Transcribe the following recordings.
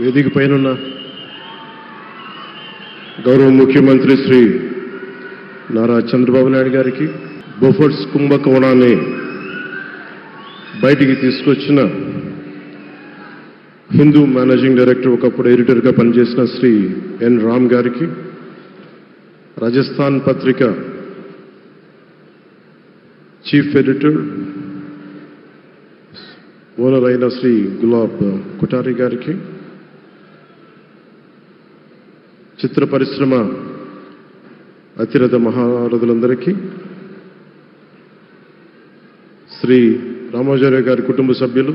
వేదిక పైన గౌరవ ముఖ్యమంత్రి శ్రీ నారా చంద్రబాబు నాయుడు గారికి బొఫర్స్ కుంభకోణాన్ని బయటికి తీసుకొచ్చిన హిందూ మేనేజింగ్ డైరెక్టర్ ఒకప్పుడు ఎడిటర్గా పనిచేసిన శ్రీ ఎన్ రామ్ గారికి రాజస్థాన్ పత్రిక చీఫ్ ఎడిటర్ ఓనర్ అయిన శ్రీ గులాబ్ కుటారి గారికి చిత్ర పరిశ్రమ అతిరథ మహారథులందరికీ శ్రీ రామాచార్య గారి కుటుంబ సభ్యులు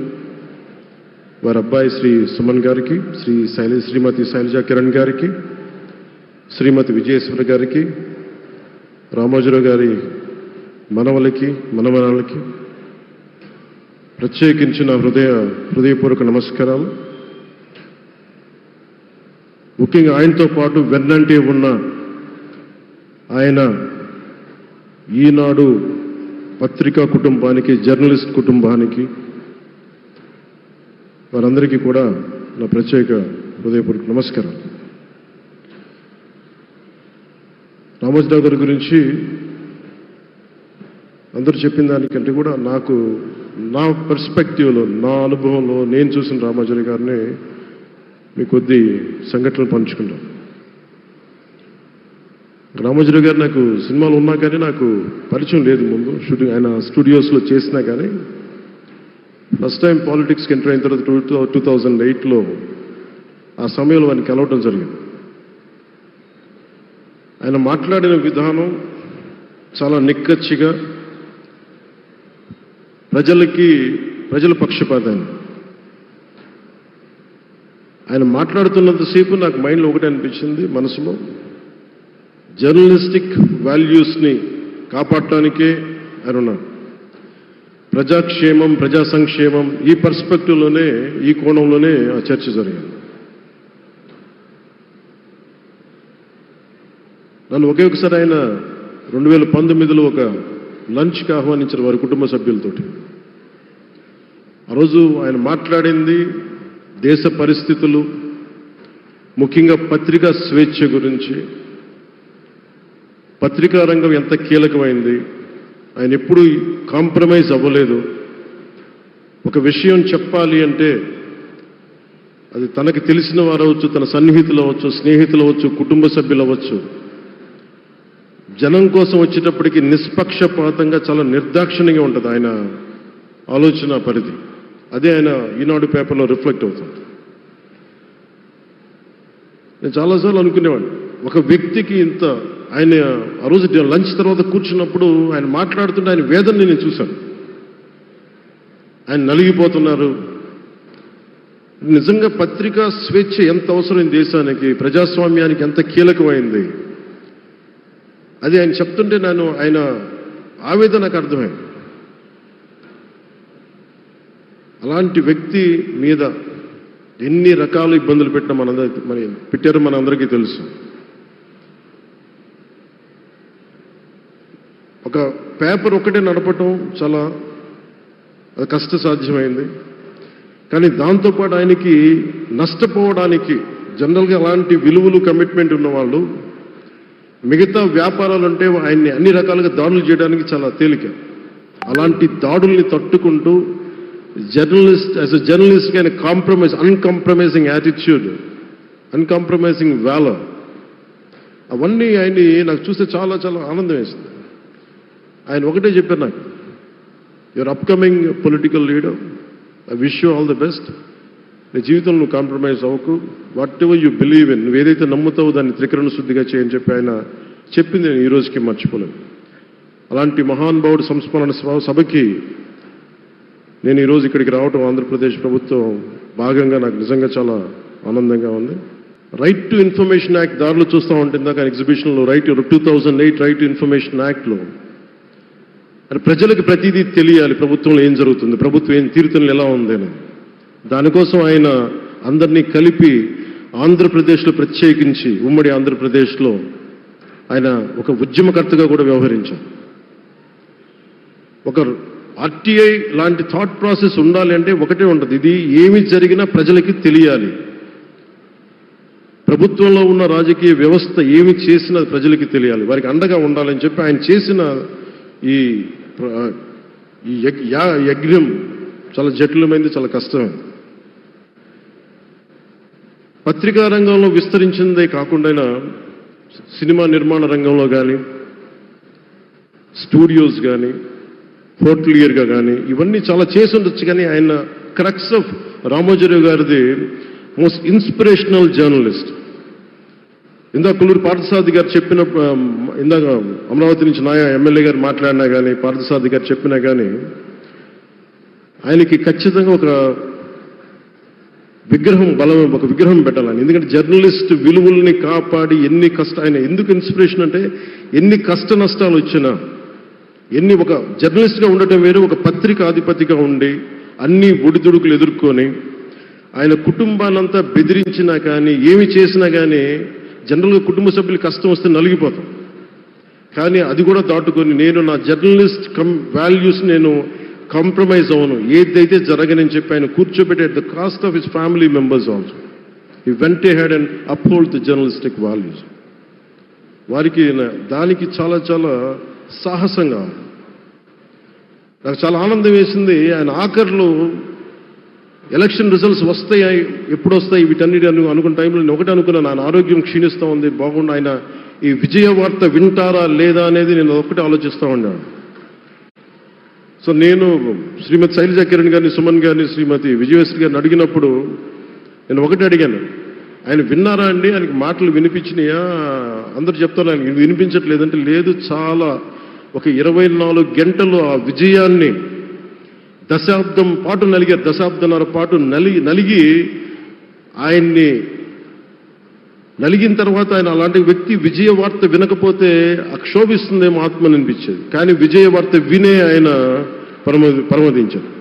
వారి అబ్బాయి శ్రీ సుమన్ గారికి శ్రీ శైలి శ్రీమతి శైలజా కిరణ్ గారికి శ్రీమతి విజయేశ్వర గారికి రామోజీరావు గారి మనవలకి మనమనాలకి ప్రత్యేకించిన హృదయ హృదయపూర్వక నమస్కారాలు. ముఖ్యంగా ఆయనతో పాటు వెన్నంటే ఉన్న ఆయన ఈనాడు పత్రికా కుటుంబానికి జర్నలిస్ట్ కుటుంబానికి వారందరికీ కూడా నా ప్రత్యేక హృదయపూర్వక నమస్కారం రామోజీరావు గారి గురించి అందరూ చెప్పిన దానికంటే కూడా నాకు నా పర్స్పెక్టివ్లో నా అనుభవంలో నేను చూసిన రామోజీరావు గారిని మీ కొద్ది సంఘటనలు పంచుకుంటాం. రామోజీరావు గారు నాకు సినిమాలు ఉన్నా కానీ నాకు పరిచయం లేదు ముందు. షూటింగ్ ఆయన స్టూడియోస్లో చేసినా కానీ. ఫస్ట్ టైం పాలిటిక్స్కి ఎంటర్ అయిన తర్వాత టూ టూ థౌజండ్ ఎయిట్లో ఆ సమయంలో ఆయన కలవటం జరిగింది. ఆయన మాట్లాడిన విధానం చాలా నిక్కచ్చిగా ప్రజలకి ప్రజల పక్షపాతాన్ని ఆయన మాట్లాడుతున్నంతసేపు నాకు మైండ్లో ఒకటే అనిపించింది మనసులో జర్నలిస్టిక్ వాల్యూస్ని కాపాడటానికే ఆయన ప్రజాక్షేమం ప్రజా సంక్షేమం ఈ పర్స్పెక్టివ్లోనే ఈ కోణంలోనే ఆ చర్చ జరిగింది. నన్ను ఒకే ఒకసారి ఆయన రెండు వేల పంతొమ్మిదిలో ఒక లంచ్కి ఆహ్వానించారు వారి కుటుంబ సభ్యులతోటి. ఆ రోజు ఆయన మాట్లాడింది దేశ పరిస్థితులు ముఖ్యంగా పత్రికా స్వేచ్ఛ గురించి. పత్రికా రంగం ఎంత కీలకమైంది ఆయన ఎప్పుడూ కాంప్రమైజ్ అవ్వలేదు. ఒక విషయం చెప్పాలి అంటే అది తనకు తెలిసిన వారవచ్చు తన సన్నిహితులు అవ్వచ్చు స్నేహితులు అవ్వచ్చు కుటుంబ సభ్యులు అవ్వచ్చు. జనం కోసం వచ్చేటప్పటికి నిష్పక్షపాతంగా చాలా నిర్దాక్షిణ్యంగా ఉంటుంది ఆయన ఆలోచన పరిధి. అదే ఆయన ఈనాడు పేపర్లో రిఫ్లెక్ట్ అవుతుంది. నేను చాలాసార్లు అనుకునేవాడిని. ఒక వ్యక్తికి ఇంత ఆయన ఆ రోజు లంచ్ తర్వాత కూర్చున్నప్పుడు ఆయన మాట్లాడుతుంటే ఆయన వేదన నేను చూశాను. ఆయన నలిగిపోతున్నారు. నిజంగా పత్రికా స్వేచ్ఛ ఎంత అవసరం ఈ దేశానికి? ప్రజాస్వామ్యానికి ఎంత కీలకమైంది? అది ఆయన చెప్తుంటే నేను ఆయన ఆవేదన నాకు అర్థమైంది. అలాంటి వ్యక్తి మీద ఎన్ని రకాల ఇబ్బందులు పెట్టిన మనందరి మరి పెట్టారో మనందరికీ తెలుసు. ఒక పేపర్ ఒకటే నడపటం చాలా అది కష్టసాధ్యమైంది. కానీ దాంతోపాటు ఆయనకి నష్టపోవడానికి జనరల్గా అలాంటి విలువలు కమిట్మెంట్ ఉన్న వాళ్ళు మిగతా వ్యాపారాలు అంటే ఆయన్ని అన్ని రకాలుగా దాడులు చేయడానికి చాలా తేలిక. అలాంటి దాడుల్ని తట్టుకుంటూ జర్నలిస్ట్ యాజ్ అ జర్నలిస్ట్ ఆయన compromise uncompromising attitude uncompromising valour అవన్నీ ఆయన్ని నాకు చూస్తే చాలా చాలా ఆనందం వేసింది. ఆయన ఒకటే చెప్పారు నాకు your upcoming political leader I wish you all the best నీ జీవితంలో నువ్వు కాంప్రమైజ్ అవ్వకు. Whatever you believe in నువ్వు ఏదైతే నమ్ముతావో దాన్ని త్రికరణ శుద్ధిగా చేయని చెప్పి ఆయన చెప్పింది నేను ఈ రోజుకి మర్చిపోలేను. అలాంటి మహానుభావుడు సంస్మరణ సభకి నేను ఈరోజు ఇక్కడికి రావటం ఆంధ్రప్రదేశ్ ప్రభుత్వం భాగంగా నాకు నిజంగా చాలా ఆనందంగా ఉంది. రైట్ టు ఇన్ఫర్మేషన్ యాక్ట్ దారిలో చూస్తూ ఉంటుంది దాకా ఎగ్జిబిషన్లో right two thousand eight right to information యాక్ట్లో మరి ప్రజలకు ప్రతిదీ తెలియాలి ప్రభుత్వంలో ఏం జరుగుతుంది ప్రభుత్వం ఏం తీరుతలు ఎలా ఉందని దానికోసం ఆయన అందరినీ కలిపి ఆంధ్రప్రదేశ్లో ప్రత్యేకించి ఉమ్మడి ఆంధ్రప్రదేశ్లో ఆయన ఒక ఉద్యమకర్తగా కూడా వ్యవహరించారు. ఒక ఆర్టీఐ లాంటి థాట్ ప్రాసెస్ ఉండాలి అంటే ఒకటే ఉంటుంది. ఇది ఏమి జరిగినా ప్రజలకి తెలియాలి. ప్రభుత్వంలో ఉన్న రాజకీయ వ్యవస్థ ఏమి చేసినా ప్రజలకి తెలియాలి. వారికి అండగా ఉండాలని చెప్పి ఆయన చేసిన ఈ యజ్ఞం చాలా జటిలమైంది చాలా కష్టమైంది పత్రికా రంగంలో విస్తరించిందే కాకుండా సినిమా నిర్మాణ రంగంలో కానీ స్టూడియోస్ కానీ హోటలియర్గా కానీ ఇవన్నీ చాలా చేసి ఉండొచ్చు కానీ ఆయన క్రక్స్ ఆఫ్ రామోజీరావు గారిది మోస్ట్ ఇన్స్పిరేషనల్ జర్నలిస్ట్ ఇందాక కుల్లూరు పార్థసారథి గారు చెప్పిన ఇందాక అమరావతి నుంచి నాయ ఎమ్మెల్యే గారు మాట్లాడినా కానీ పార్థసారథి గారు చెప్పినా కానీ ఆయనకి ఖచ్చితంగా ఒక విగ్రహం బలం ఒక విగ్రహం పెట్టాలని. ఎందుకంటే జర్నలిస్ట్ విలువల్ని కాపాడి ఎన్ని కష్ట ఆయన ఎందుకు ఇన్స్పిరేషన్ అంటే ఎన్ని కష్ట నష్టాలు వచ్చినా ఎన్ని ఒక జర్నలిస్ట్గా ఉండటం వేరు ఒక పత్రిక ఆధిపతిగా ఉండి అన్ని ఒడిదుడుకులు ఎదుర్కొని ఆయన కుటుంబాన్నంతా బెదిరించినా కానీ ఏమి చేసినా కానీ జనరల్గా కుటుంబ సభ్యులు కష్టం వస్తే నలిగిపోతాం. కానీ అది కూడా దాటుకొని నేను నా జర్నలిస్ట్ కం వాల్యూస్ నేను కాంప్రమైజ్ అవ్వను. ఏదైతే జరగనని చెప్పి ఆయన కూర్చోబెట్టే the cost of his family members also. ఈ went ahead and uphold the journalistic values వారికి దానికి చాలా చాలా సాహసంగా నాకు చాలా ఆనందం వేసింది ఆయన ఆఖర్లు ఎలక్షన్ రిజల్ట్స్ వస్తాయి ఎప్పుడు వస్తాయి వీటన్నిటి అను అనుకున్న టైంలో నేను ఒకటి అనుకున్నాను ఆయన ఆరోగ్యం క్షీణిస్తూ ఉంది బాగుండు ఆయన ఈ విజయ వార్త వింటారా లేదా అనేది నేను ఒకటి ఆలోచిస్తూ ఉన్నాను. సో నేను శ్రీమతి శైలజా కిరణ్ గారిని సుమన్ గారిని శ్రీమతి విజయశ్రీ గారిని అడిగినప్పుడు నేను ఒకటి అడిగాను. ఆయన విన్నారా అండి? ఆయనకి మాటలు వినిపించినాయా? అందరు చెప్తారు ఆయన వినిపించట్లేదంటే లేదు చాలా ఒక ఇరవై నాలుగు గంటలు ఆ విజయాన్ని దశాబ్దం పాటు నలిగే దశాబ్దంన్నర పాటు నలిగి నలిగి ఆయన్ని నలిగిన తర్వాత ఆయన అలాంటి వ్యక్తి విజయవార్త వినకపోతే అక్షోభిస్తుందేమో ఆత్మని అనిపించేది. కానీ విజయవార్త వినే ఆయన పరమ పరమదించారు